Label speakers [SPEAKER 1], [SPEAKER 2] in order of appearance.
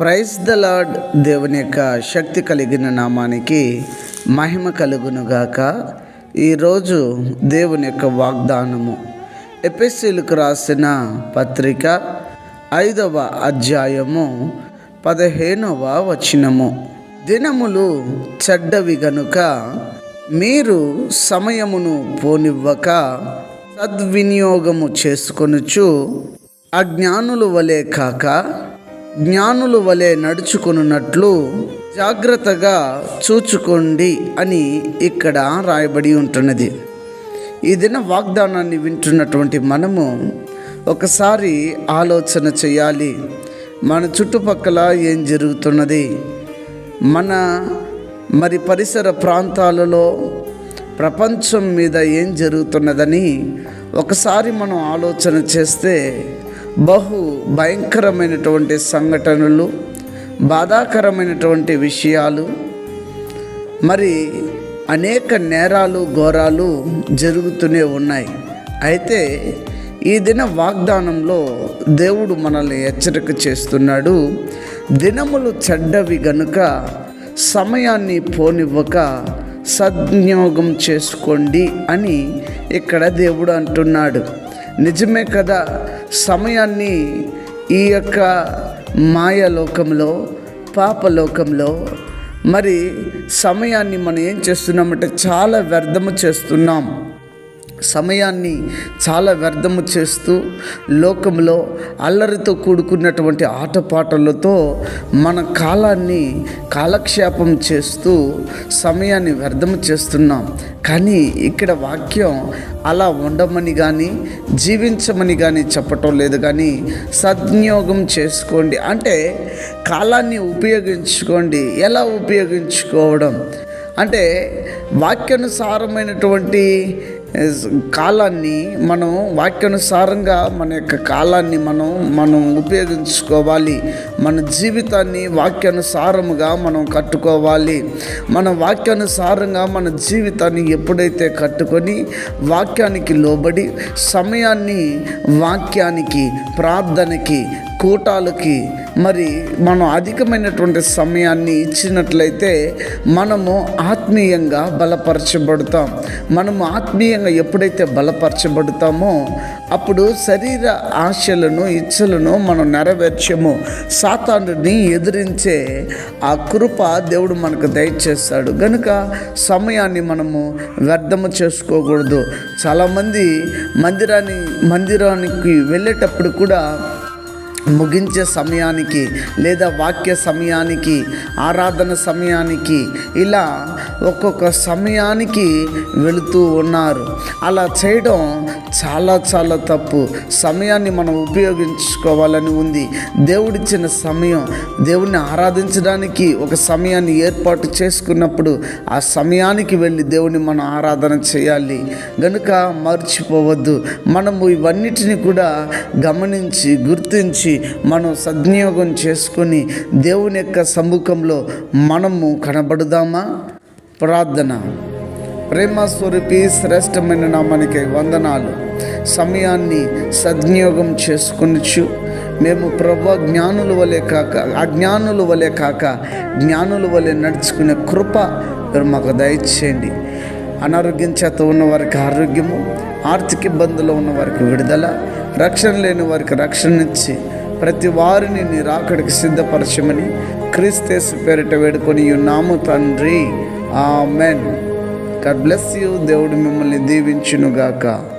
[SPEAKER 1] Praise the lord దేవుని యొక్క శక్తి కలిగిన నామానికి మహిమ కలుగునుగాక. ఈరోజు దేవుని యొక్క వాగ్దానము. ఎపిసిలకు రాసిన పత్రిక ఐదవ అధ్యాయము పదిహేనవ వచనము. దినములు చెడ్డవి గనుక మీరు సమయమును పోనివ్వక సద్వినియోగము చేసుకొనుచు అజ్ఞానులు వలె కాక జ్ఞానుల వలె నడుచుకున్నట్లు జాగ్రత్తగా చూచుకోండి అని ఇక్కడ రాయబడి ఉంటున్నది. ఈ దిన వాగ్దానాన్ని వింటున్నటువంటి మనము ఒకసారి ఆలోచన చేయాలి. మన చుట్టుపక్కల ఏం జరుగుతున్నది? మన మరి పరిసర ప్రాంతాలలో ప్రపంచం మీద ఏం జరుగుతున్నదని ఒకసారి మనం ఆలోచన చేస్తే బహు భయంకరమైనటువంటి సంఘటనలు బాధాకరమైనటువంటి విషయాలు మరి అనేక నేరాలు ఘోరాలు జరుగుతూనే ఉన్నాయి. అయితే ఈ దిన వాగ్దానంలో దేవుడు మనల్ని హెచ్చరిక చేస్తున్నాడు. దినములు చెడ్డవి గనుక సమయాన్ని పోనివ్వక సద్వినియోగం చేసుకోండి అని ఇక్కడ దేవుడు అంటున్నాడు. నిజమే కదా సమయాన్ని ఈ యొక్క మాయలోకంలో పాపలోకంలో మరి సమయాన్ని మనం ఏం చేస్తున్నామంటే చాలా వ్యర్థము చేస్తున్నాం. సమయాన్ని చాలా వ్యర్థము చేస్తూ లోకంలో అల్లరితో కూడుకున్నటువంటి ఆటపాటలతో మన కాలాన్ని కాలక్షేపం చేస్తూ సమయాన్ని వ్యర్థము చేస్తున్నాం. కానీ ఇక్కడ వాక్యం అలా ఉండమని కానీ జీవించమని కానీ చెప్పటం లేదు. కానీ సద్వినియోగం చేసుకోండి. అంటే కాలాన్ని ఉపయోగించుకోండి. ఎలా ఉపయోగించుకోవడం? అంటే వాక్యానుసారమైనటువంటి కాలాన్ని మనం వాక్యానుసారంగా మన యొక్క కాలాన్ని మనం మనం ఉపయోగించుకోవాలి. మన జీవితాన్ని వాక్యానుసారముగా మనం కట్టుకోవాలి. మన వాక్యానుసారంగా మన జీవితాన్ని ఎప్పుడైతే కట్టుకొని వాక్యానికి లోబడి సమయాన్ని వాక్యానికి ప్రార్థనకి కూటాలకి మరి మనం అధికమైనటువంటి సమయాన్ని ఇచ్చినట్లయితే మనము ఆత్మీయంగా బలపరచబడతాం. మనము ఆత్మీయంగా ఎప్పుడైతే బలపరచబడతామో అప్పుడు శరీర ఆశలను ఇచ్చలను మనం నెరవేర్చము. సాతానుని ఎదిరించే ఆ కృప దేవుడు మనకు దయచేస్తాడు. గనుక సమయాన్ని మనము వ్యర్థము చేసుకోకూడదు. చాలామంది మందిరాన్ని మందిరానికి వెళ్ళేటప్పుడు కూడా ముగించే సమయానికి లేదా వాక్య సమయానికి ఆరాధన సమయానికి ఇలా ఒక్కొక్క సమయానికి వెళుతూ ఉన్నారు. అలా చేయడం చాలా చాలా తప్పు. సమయాన్ని మనం ఉపయోగించుకోవాలని ఉంది. దేవుడిచ్చిన సమయం దేవుడిని ఆరాధించడానికి ఒక సమయాన్ని ఏర్పాటు చేసుకున్నప్పుడు ఆ సమయానికి వెళ్ళి దేవుని మనం ఆరాధన చేయాలి. గనుక మర్చిపోవద్దు. మనము ఇవన్నిటిని కూడా గమనించి గుర్తించి మనం సద్వినియోగం చేసుకొని దేవుని యొక్క సముఖంలో మనము కనబడుదామా? ప్రార్థన. ప్రేమ స్వరూపి శ్రేష్టమైన నామానికి వందనాలు. సమయాన్ని సద్వినియోగం చేసుకునిచ్చు. మేము ప్రభు జ్ఞానుల వలె కాక అజ్ఞానుల వలె కాక జ్ఞానుల వలె నడుచుకునే కృప మీరు మాకు దయచేయండి. అనారోగ్యం చేత ఉన్న వారికి ఆరోగ్యము ఆర్థిక ఇబ్బందులు ఉన్న వారికి విడుదల రక్షణ లేని వారికి రక్షణ ఇచ్చి ప్రతి వారిని నీ రాకడికి సిద్ధపరచమని క్రీస్తేసు పేరిట వేడుకొని ఉన్నాము తండ్రి. ఆ మెన్ గాడ్ బ్లెస్ యూ దేవుడు మిమ్మల్ని దీవించునుగాక.